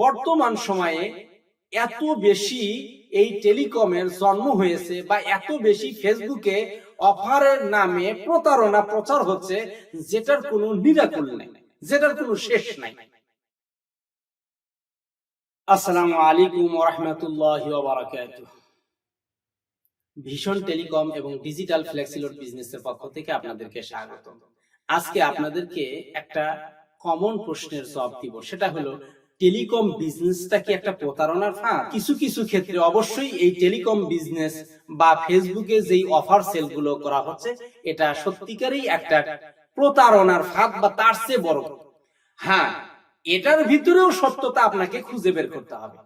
বর্তমান সময়ে এত বেশি এই টেলিকমের জন্ম হয়েছে বা এত বেশি ফেসবুকে অফারের নামে প্রতারণা প্রচার হচ্ছে, যেটার কোনো নিরাকুল নেই, যেটার কোনো শেষ নাই। আসসালামু আলাইকুম রহমতুল্লাহ ভীষণ টেলিকম এবং ডিজিটাল ফ্লেক্সিলোড বিজনেসের পক্ষ থেকে আপনাদেরকে স্বাগত আজকে আপনাদেরকে একটা কমন প্রশ্নের জবাব দিব, সেটা হলো টেলিকম বিজনেসটা কি একটা প্রতারণার ফাঁদ? কিছু কিছু ক্ষেত্রে অবশ্যই এই টেলিকম বিজনেস বা ফেসবুকে যেই অফার সেলগুলো করা হচ্ছে, এটা সত্যিকারই একটা প্রতারণার ফাঁদ বা তার চেয়ে বড়। হ্যাঁ এটার ভিতরেও সত্যতা আপনাকে খুঁজে বের করতে হবে।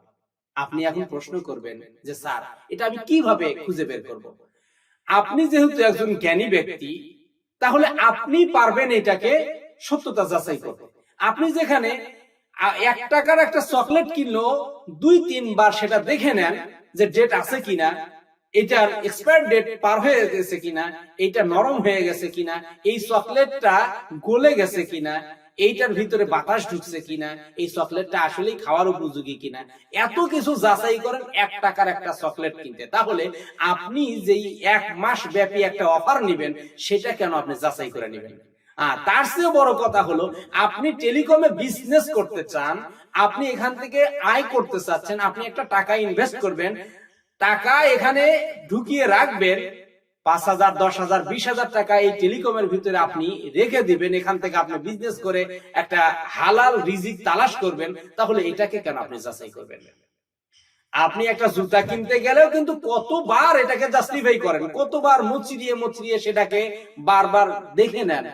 আপনি এখন প্রশ্ন করবেন যে, স্যার, এটা আমি কীভাবে খুঁজে বের করব? আপনি যেহেতু একজন জ্ঞানী ব্যক্তি, তাহলে আপনি পারবেন এটাকে সত্যতা যাচাই করতে। আপনি যেখানে এক টাকার একটা চকলেট কিনলো, দুই, তিনবার সেটা দেখে নেন যে ডেট আছে কিনা, এটার এক্সপায়ার ডেট পার হয়ে গেছে কিনা, এইটা নরম হয়ে গেছে কিনা, এই চকলেটটা গলে গেছে কিনা, এইটার ভিতরে বাতাস ঢুকছে কিনা, এই চকলেটটা আসলেই খাওয়ার উপযোগী কিনা। এত কিছু যাচাই করেন, এক টাকার একটা চকলেট কিনতে। তাহলে আপনি যেই এক মাস ব্যাপী একটা অফার নেবেন, সেটা কেন আপনি যাচাই করে নেবেন? তার চেয়ে বড় কথা হলো, আপনি টেলিকমে বিজনেস করতে চান, আপনি এখান থেকে আয় করতে চাচ্ছেন, আপনি একটা টাকা ইনভেস্ট করবেন, টাকা এখানে ঢুকিয়ে রাখবেন, পাঁচ হাজার, দশ হাজার, বিশ হাজার টাকা এই টেলিকমের ভিতরে আপনি রেখে দিবেন, এখান থেকে আপনি বিজনেস করে একটা হালাল রিজিক তালাশ করবেন, তাহলে এটাকে কেন আপনি যাচাই করবেন? আপনি একটা জুতা কিনতে গেলেও কিন্তু কতবার এটাকে জাস্টিফাই করেন, কতবার মুচড়িয়ে মুচড়িয়ে সেটাকে বারবার দেখে নেন।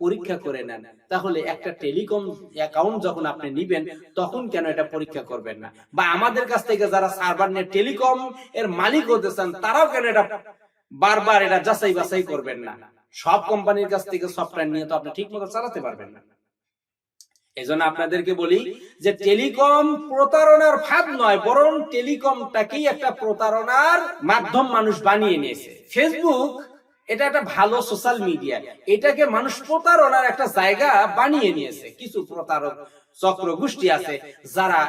পরীক্ষা করে নেন। তাহলে একটা টেলিকম অ্যাকাউন্ট যখন আপনি নিবেন, তখন কেন এটা পরীক্ষা করবেন না? বা আমাদের কাছ থেকে যারা সার্ভার নিয়ে টেলিকম এর মালিক হতে চান, তারাও কেন এটা বারবার এটা যাচাই বাছাই করবেন না? সব কোম্পানির কাছ থেকে সফটওয়্যার নিয়ে তো আপনি ঠিক মতো চালাতে পারবেন না। এজন্য আপনাদেরকে বলি যে টেলিকম প্রতারণার ফাঁদ নয়, বরং টেলিকমটাকেই একটা প্রতারণার মাধ্যম মানুষ বানিয়ে নিয়েছে। ফেসবুক এটা একটা ভালো সোশ্যাল মিডিয়া এটাকে মানুষ প্রতারণার একটা জায়গা বানিয়ে নিয়েছে। কিছু প্রতারক চক্র গোষ্ঠী আছে যারা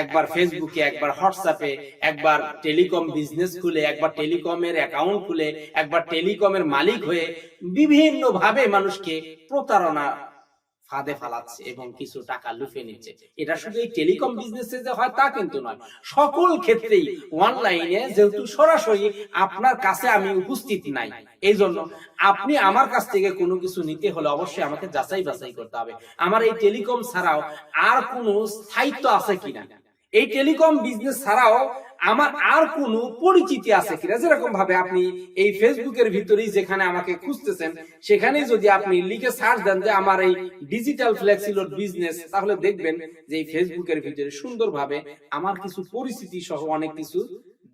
একবার ফেসবুকে একবার হোয়াটসঅ্যাপে একবার টেলিকম বিজনেস খুলে, একবার টেলিকমের অ্যাকাউন্ট খুলে, একবার টেলিকমের মালিক হয়ে বিভিন্ন ভাবে মানুষকে প্রতারণা ফাঁদে ফালাচ্ছে এবং কিছু টাকা লুফে নিচ্ছে। এটা শুধু এই টেলিকম বিজনেসে যে হয় তা কিন্তু নয়। সকল ক্ষেত্রেই অনলাইনে যেহেতু সরাসরি আপনার কাছে আমি উপস্থিত নাই। এই জন্য আপনি আমার কাছ থেকে কোনো কিছু নিতে হলে অবশ্যই আমাকে যাচাই বাছাই করতে হবে। আমার এই টেলিকম ছাড়াও আর কোনো স্থায়িত্ব আছে কিনা? এই টেলিকম বিজনেস ছাড়াও আমার আর কোনো পরিচিতি আছে কিনা? যেরকম ভাবে আপনি এই ফেসবুকের ভিতরেই যেখানে আমাকে খুঁজতেছেন, সেখানেই যদি আপনি লিখে সার্চ দেন যে আমার এই ডিজিটাল ফ্লেক্সিলোড বিজনেস তাহলে দেখবেন যে এই ফেসবুকের ভিতরে সুন্দরভাবে আমার কিছু পরিচিতি সহ অনেক কিছু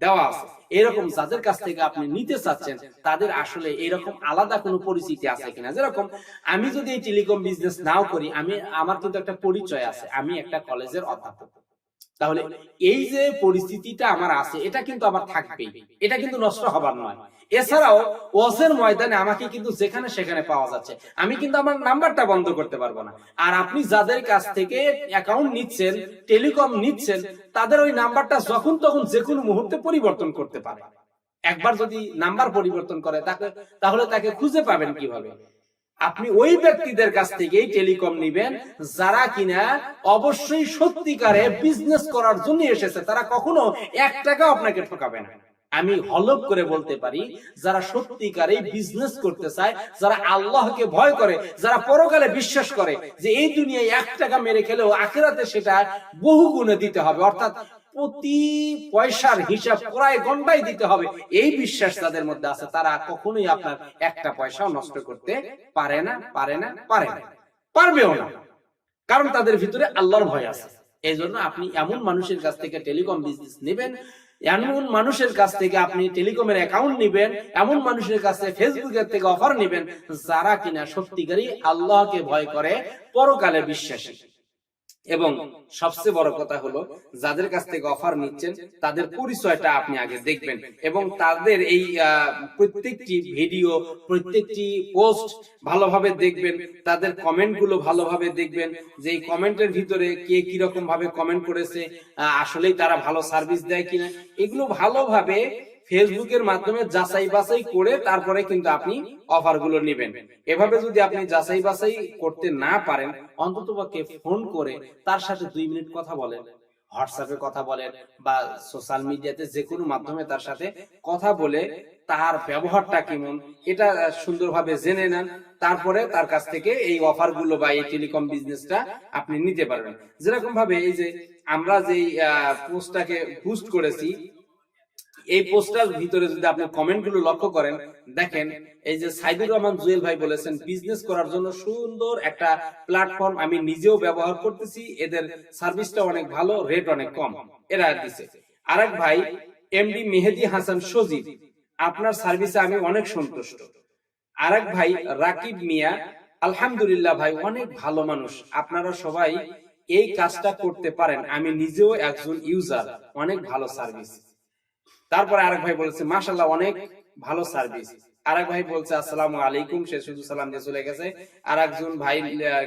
দেওয়া আছে। এরকম যাদের কাছ থেকে আপনি নিতে চাচ্ছেন, তাদের আসলে এরকম আলাদা কোনো পরিচিতি আছে কিনা? যেরকম আমি যদি এই টেলিকম বিজনেস নাও করি, আমি, আমার কিন্তু একটা পরিচয় আছে, আমি একটা কলেজের অধ্যাপক। তাহলে এই যে পরিস্থিতিটা আমার আছে, এটা কিন্তু আমার থাকবেই। এটা কিন্তু নষ্ট হবার নয়। এছাড়াও ওসের ময়দানে আমাকে কিন্তু যেখানে সেখানে পাওয়া যাচ্ছে। আমি কিন্তু আমার নাম্বারটা বন্ধ করতে পারব না। আর আপনি যাদের কাছ থেকে অ্যাকাউন্ট নিচ্ছেন টেলিকম নিচ্ছেন, তাদের ওই নাম্বারটা যখন তখন যে কোনো মুহূর্তে পরিবর্তন করতে পারে। একবার যদি নাম্বার পরিবর্তন করে, তাকে তাহলে তাকে খুঁজে পাবেন কীভাবে? আপনি ওই ব্যক্তিদের কাছ থেকেই টেলিকম নিবেন, যারা কিনা অবশ্যই সত্যিকারে বিজনেস করার জন্য এসেছে, তারা কখনো এক টাকা আপনাকে ঠকাবে না। আমি হলপ করে বলতে পারি, যারা সত্যিকারে বিজনেস করতে চায়, যারা আল্লাহকে ভয় করে, যারা পরকালে বিশ্বাস করে যে এই দুনিয়ায় এক টাকা মেরে খেলেও আখেরাতে সেটা বহু গুণে দিতে হবে। অর্থাৎ প্রতি পয়সার হিসাব প্রায় ঘন্টায় দিতে হবে। এই বিশ্বাস তাদের মধ্যে আছে, তারা কখনোই আপনার একটা পয়সাও নষ্ট করতে পারে না পারে না পারে না। পারবেও না। কারণ তাদের ভিতরে আল্লাহর ভয় আছে। এই জন্য আপনি এমন মানুষের কাছ থেকে টেলিকম বিজনেস নেবেন, এমন মানুষের কাছ থেকে আপনি টেলিকমের অ্যাকাউন্ট নেবেন, এমন মানুষের কাছে ফেসবুকের থেকে অফার নেবেন, যারা কিনা সত্যিকারই আল্লাহকে ভয় করে, পরকালে বিশ্বাসী। এবং সবচেয়ে বড় কথা হলো, যাদের কাছ থেকে অফার নিচ্ছেন, তাদের পরিচয়টা আপনি আগে দেখবেন এবং তাদের এই প্রত্যেকটি ভিডিও প্রত্যেকটি পোস্ট ভালোভাবে দেখবেন, তাদের কমেন্টগুলো ভালোভাবে দেখবেন যে এই কমেন্টের ভিতরে কে কীরকম ভাবে কমেন্ট করেছে আসলেই তারা ভালো সার্ভিস দেয় কিনা, এগুলো ভালোভাবে ফেসবুকের মাধ্যমে যাচাই বাছাই করে তারপরে কিন্তু আপনি অফারগুলো নেবেন। এভাবে যদি আপনি যাচাই বাছাই করতে না পারেন, অন্তত ফোন করে তার সাথে দুই মিনিট কথা বলেন হোয়াটসঅ্যাপে কথা বলেন বা সোশ্যাল মিডিয়াতে যে কোনো মাধ্যমে তার সাথে কথা বলে তার ব্যবহারটা কেমন, এটা সুন্দরভাবে জেনে নেন, তারপরে তার কাছ থেকে এই অফারগুলো বা এই টেলিকম বিজনেসটা আপনি নিতে পারবেন যেরকম ভাবে এই যে আমরা যেই পোস্টটাকে বুস্ট করেছি এই পোস্টার ভিতরে যদি আপনি কমেন্টগুলো লক্ষ্য করেন, দেখেন, এই যে সাইদুর রহমান জুয়েল ভাই বলেছেন বিজনেস করার জন্য সুন্দর একটা প্ল্যাটফর্ম আমি নিজেও ব্যবহার করতেছি, এদের সার্ভিসটা অনেক ভালো রেট অনেক কম। এরা দিছে। আরেক ভাই এমডি মেহেদি হাসান সজীব, আপনার সার্ভিসে আমি অনেক সন্তুষ্ট। আরেক ভাই, রাকিব মিয়া, আলহামদুলিল্লাহ ভাই, অনেক ভালো মানুষ। আপনারা সবাই এই কাজটা করতে পারেন। আমি নিজেও একজন ইউজার অনেক ভালো সার্ভিস তারপরে আরেক ভাই বলেছে মাশাল্লাহ অনেক ভালো সার্ভিস। আরেক ভাই বলছে, আসসালামু আলাইকুম। সে শুধু সালাম দিয়ে চলে গেছে। আর একজন ভাই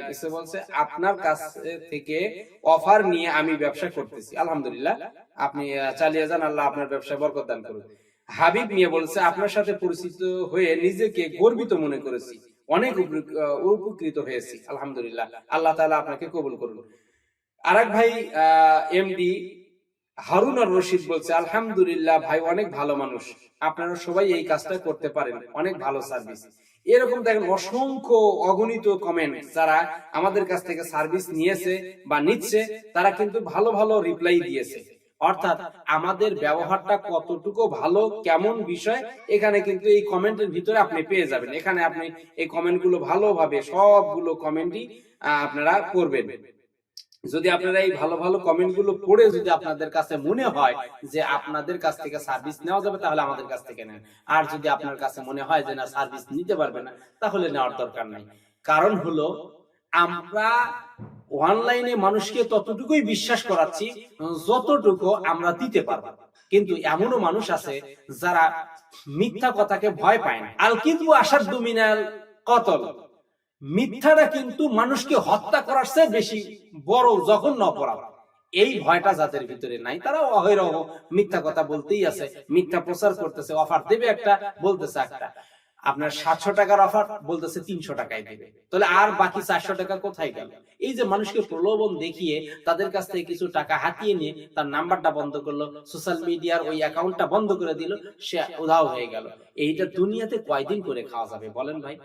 কিছু বলছে, আপনার কাছ থেকে অফার নিয়ে আমি ব্যবসা করতেছি। আলহামদুলিল্লাহ, আপনি চালিয়ে যান, আল্লাহ আপনার ব্যবসায় বরকত দান করুন হাবিব মিয়া বলছে, আপনার সাথে পরিচিত হয়ে নিজেকে গর্বিত মনে করেছি। অনেক উপকৃ- উপকৃত হয়েছি। আলহামদুলিল্লাহ, আল্লাহ তাআলা আপনাকে কবুল করুন। আরেক ভাই এমডি হারুন আর রশিদ বলছে, আলহামদুলিল্লাহ ভাই, অনেক ভালো মানুষ। আপনারা সবাই এই কাজটা করতে পারেন। অনেক ভালো সার্ভিস। এরকম দেখেন অসংখ্য অগণিত কমেন্ট যারা আমাদের কাছ থেকে সার্ভিস নিয়েছে বা নিচ্ছে, তারা কিন্তু ভালো ভালো রিপ্লাই দিয়েছে। অর্থাৎ আমাদের ব্যবহারটা কতটুকু ভালো, কেমন বিষয়, এখানে কিন্তু এই কমেন্টের ভিতরে আপনি পেয়ে যাবেন। এখানে আপনি এই কমেন্টগুলো ভালোভাবে সবগুলো কমেন্টই আপনারা করবেন। যদি আপনারা এই ভালো ভালো কমেন্টগুলো পড়ে যদি আপনাদের কাছে মনে হয় যে আপনাদের কাছ থেকে সার্ভিস নেওয়া যাবে, তাহলে আমাদের কাছ থেকে নেন। আর যদি আপনার কাছে মনে হয় যে না সার্ভিস নিতে পারবে না, তাহলে নেওয়ার দরকার নাই। কারণ হলো, আমরা অনলাইনে মানুষকে ততটুকুই বিশ্বাস করাচ্ছি, যতটুকু আমরা দিতে পারব। কিন্তু এমনও মানুষ আছে যারা মিথ্যা কথাকে ভয় পায় না। আল কিন্তু আসার দুমিনাল কতল। মিথ্যাটা কিন্তু মানুষকে হত্যা করার চেয়ে বেশি বড় জঘন্য অপরাধ। এই ভয়টা যাদের ভিতরে নাই, তারা অহরহ, মিথ্যা কথা বলতেই আছে, মিথ্যা প্রচার করতেছে, অফার দেবে একটা, বলতেছে একটা। আপনার সাতশো টাকার অফার, বলতেছে তিনশো টাকায় দেবে। তাহলে আর বাকি চারশো টাকা কোথায় গেল? এই যে মানুষকে প্রলোভন দেখিয়ে তাদের কাছ থেকে কিছু টাকা হাতিয়ে নিয়ে তার নাম্বারটা বন্ধ করল, সোশ্যাল মিডিয়ার ওই অ্যাকাউন্টটা বন্ধ করে দিল, সে উধাও হয়ে গেল। এইটা দুনিয়াতে কয়দিন করে খাওয়া যাবে বলেন ভাই?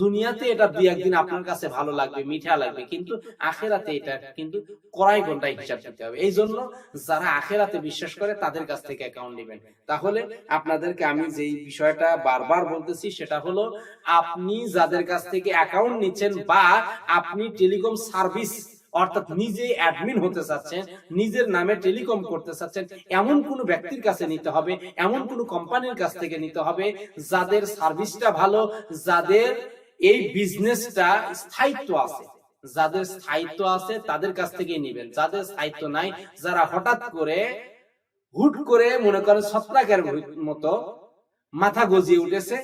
দুনিয়াতে এটা দুই একদিন আপনার কাছে ভালো লাগবে, মিঠা লাগবে, কিন্তু আখেরাতে এটা কিন্তু কড়াই ঘন্টায় হিসাব দিতে হবে। এই জন্য যারা আখেরাতে বিশ্বাস করে, তাদের কাছ থেকে অ্যাকাউন্ট নেবেন। তাহলে আপনাদেরকে আমি যেই বিষয়টা বারবার বলতেছি, সেটা হলো আপনি যাদের কাছ থেকে অ্যাকাউন্ট নিচ্ছেন বা আপনি টেলিকম সার্ভিস অর্থাৎ নিজে অ্যাডমিন হতে চাচ্ছেন, নিজের নামে টেলিকম করতে চাচ্ছেন, এমন কোন ব্যক্তির কাছে নিতে হবে, এমন কোন কোম্পানির কাছ থেকে নিতে হবে, যাদের সার্ভিসটা ভালো, যাদের এই বিজনেসটা স্থায়িত্ব আছে। যাদের স্থায়িত্ব আছে, তাদের কাছ থেকে নেবেন। যাদের স্থায়িত্ব নাই, যারা হঠাৎ করে, হুট করে মনে করেন ছত্রাকের মতো মাথা গজিয়ে উঠেছে,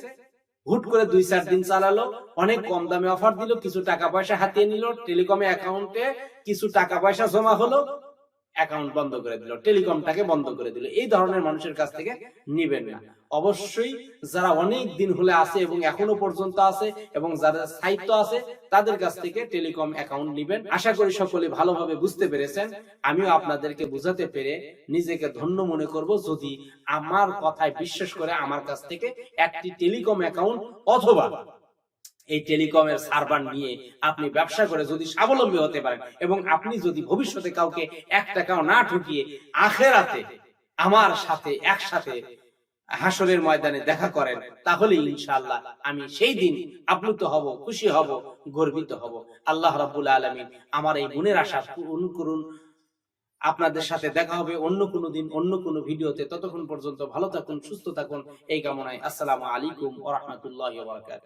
হুট করে দুই, চার দিন চালালো, অনেক কম দামে অফার দিল, কিছু টাকা পয়সা হাতিয়ে নিল টেলিকমে অ্যাকাউন্টে কিছু টাকা পয়সা জমা হলো অ্যাকাউন্ট বন্ধ করে দিল টেলিকমটাকে বন্ধ করে দিল, এই ধরনের মানুষের কাছ থেকে নিবেন না। অবশ্যই যারা অনেক দিন হলে আছে এবং এখনও পর্যন্ত আছে এবং যাদের স্থায়িত্ব আছে, তাদের কাছ থেকে টেলিকম অ্যাকাউন্ট নিবেন। আশা করি সকলে ভালোভাবে বুঝতে পেরেছেন। আমিও আপনাদেরকে বুঝাতে পেরে নিজেকে ধন্য মনে করব যদি আমার কথায় বিশ্বাস করে আমার কাছ থেকে একটি টেলিকম অ্যাকাউন্ট অথবা এই টেলিকমের সার্ভার নিয়ে আপনি ব্যবসা করে যদি স্বাবলম্বী হতে পারেন এবং আপনি যদি ভবিষ্যতে কাউকে এক টাকাও না ঠকিয়ে আখেরাতে আমার সাথে একসাথে হাসরের ময়দানে দেখা করেন তাহলে ইনশাআল্লাহ আমি সেই দিন আপ্লুত হব, খুশি হব, গর্বিত হব। আল্লাহ রাব্বুল আলামিন আমার এই মনের আশা পূরণ করুন। আপনাদের সাথে দেখা হবে অন্য কোনো দিন, অন্য কোনো ভিডিওতে। ততক্ষণ পর্যন্ত ভালো থাকুন, সুস্থ থাকুন। এই কামনায় আসসালামু আলাইকুম ওয়া বারাকাতুহু।